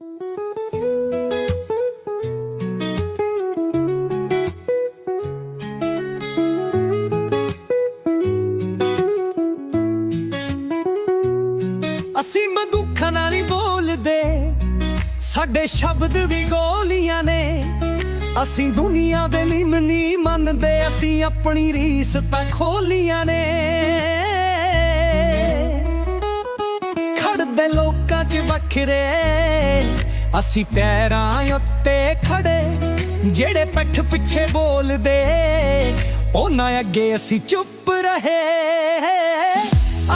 ਅਸੀਂ ਬੰਦੂਖਾਂ ਨਾਲ ਹੀ ਬੋਲਦੇ, ਸਾਡੇ ਸ਼ਬਦ ਵੀ ਗੋਲੀਆਂ ਨੇ। ਅਸੀਂ ਦੁਨੀਆ ਦੇ ਨਿਯਮ ਨਹੀਂ ਮੰਨਦੇ, ਅਸੀਂ ਆਪਣੀ ਰੀਸ ਤਾਂ ਖੋਲੀਆਂ ਨੇ। ਖੜਦੇ 'ਚ ਵੱਖਰੇ। ਅਸੀਂ ਪੈਰਾਂ ਉੱਤੇ ਖੜੇ, ਜਿਹੜੇ ਪੱਠ ਪਿੱਛੇ ਬੋਲਦੇ। ਉਹਨਾਂ ਅੱਗੇ ਅਸੀਂ ਚੁੱਪ ਰਹੇ।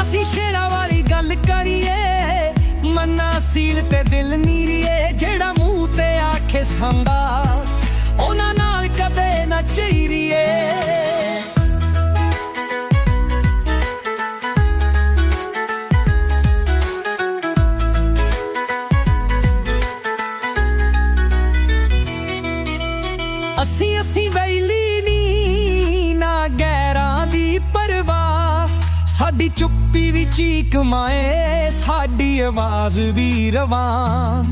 ਅਸੀਂ ਸ਼ੇਰਾਂ ਵਾਲੀ ਗੱਲ ਕਰੀਏ, ਮੰਨਾ ਸੀਲ ਤੇ ਦਿਲ ਨੀਰੀਏ, ਜਿਹੜਾ ਮੂੰਹ ਤੇ ਆਖੇ ਸੰਦਾ ਅਸੀਂ ਅਸੀਂ ਵੈਲੀ ਨੀ, ਨਾ ਗੈਰਾਂ ਦੀ ਪਰਵਾਹ। ਸਾਡੀ ਚੁੱਪੀ ਵੀ ਚੀਕ ਮਾਏ, ਸਾਡੀ ਆਵਾਜ਼ ਵੀ ਰਵਾਂ।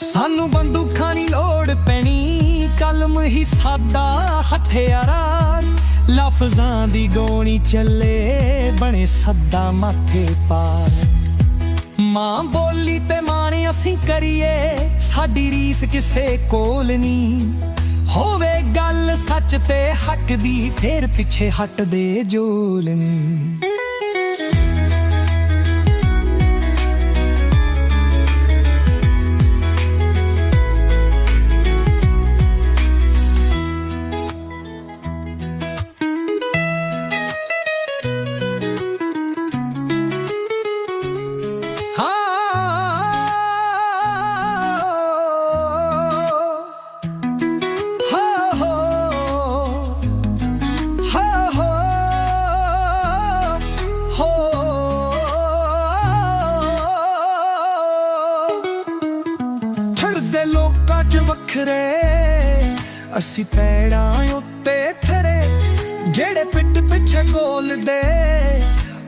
ਸਾਨੂੰ ਬੰਦੂਕਾਂ ਦੀ ਲੋੜ ਪੈਣੀ, ਕਲਮ ਹੀ ਸਾਦਾ ਹਥਿਆਰਾ। ਲਫ਼ਜ਼ਾਂ ਦੀ ਗੋਣੀ ਚੱਲੇ, ਬਣੇ ਸੱਦਾ ਮਾਥੇ ਪਾਰ। ਮਾਂ ਬੋਲੀ ਤੇ ਮਾਣ ਅਸੀਂ ਕਰੀਏ, ਸਾਡੀ ਰੀਸ ਕਿਸੇ ਕੋਲ ਨਹੀਂ ਹੋਵੇ ਗੱਲ ਸੱਚ ਤੇ ਹੱਕ ਦੀ ਫੇਰ ਪਿੱਛੇ ਹਟਦੇ ਜੋਲ ਹੋ ਲੋਕਾਂ 'ਚ ਵੱਖਰੇ। ਅਸੀਂ ਪੈੜਾਂ ਉੱਤੇ ਥਰੇ, ਜਿਹੜੇ ਪਿੱਟ ਪਿੱਛੇ ਬੋਲਦੇ,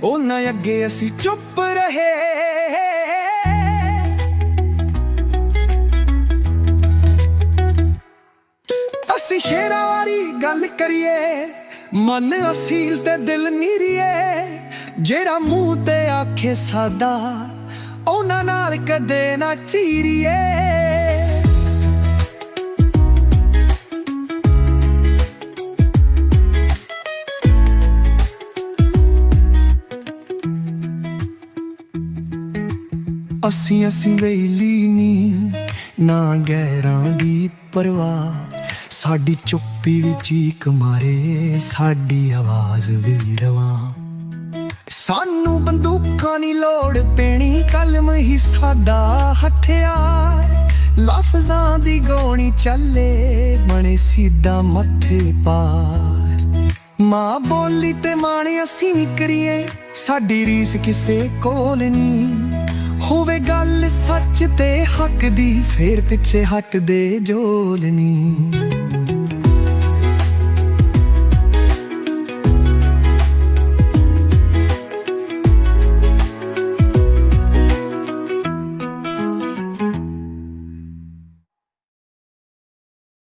ਉਹਨਾਂ ਅੱਗੇ ਅਸੀਂ ਚੁੱਪ ਰਹੇ। ਅਸੀਂ ਸ਼ੇਰਾਂ ਵਾਲੀ ਗੱਲ ਕਰੀਏ, ਮਨ ਅਸੀਲ ਤੇ ਦਿਲ ਨੀਰੀਏ ਜਿਹੜਾ ਮੂੰਹ ਤੇ ਆਖੇ ਸਾਦਾ, ਉਹਨਾਂ ਨਾਲ ਕਦੇ ਨਾ ਚੀਰੀਏ। ਅਸੀਂ ਅਸੀਂ ਵੇਲੀ ਨੀ, ਨਾ ਗੈਰਾਂ ਦੀ ਪਰਵਾਹ। ਸਾਡੀ ਚੁੱਪੀ ਵੀ ਚੀਕ ਮਾਰੇ, ਸਾਡੀ ਆਵਾਜ਼ ਵੀ ਰਵਾਂ। ਸਾਨੂੰ ਬੰਦੂਕਾਂ ਦੀ ਲੋੜ ਪੈਣੀ, ਕਲਮ ਹੀ ਸਾਡਾ ਹਥਿਆਰ। ਲਫ਼ਜ਼ਾਂ ਦੀ ਗੋਣੀ ਚੱਲੇ, ਬਣੇ ਸਿੱਧਾ ਮੱਥੇ ਪਾਰ। ਮਾਂ ਬੋਲੀ ਤੇ ਮਾਣ ਅਸੀਂ ਵੀ ਕਰੀਏ, ਸਾਡੀ ਰੀਸ ਕਿਸੇ ਕੋਲ ਨਹੀਂ ਹੋਵੇ ਗੱਲ ਸੱਚ ਤੇ ਹੱਕ ਦੀ ਫੇਰ ਪਿੱਛੇ ਹਟਦੇ ਜੋਲ ਨਹੀਂ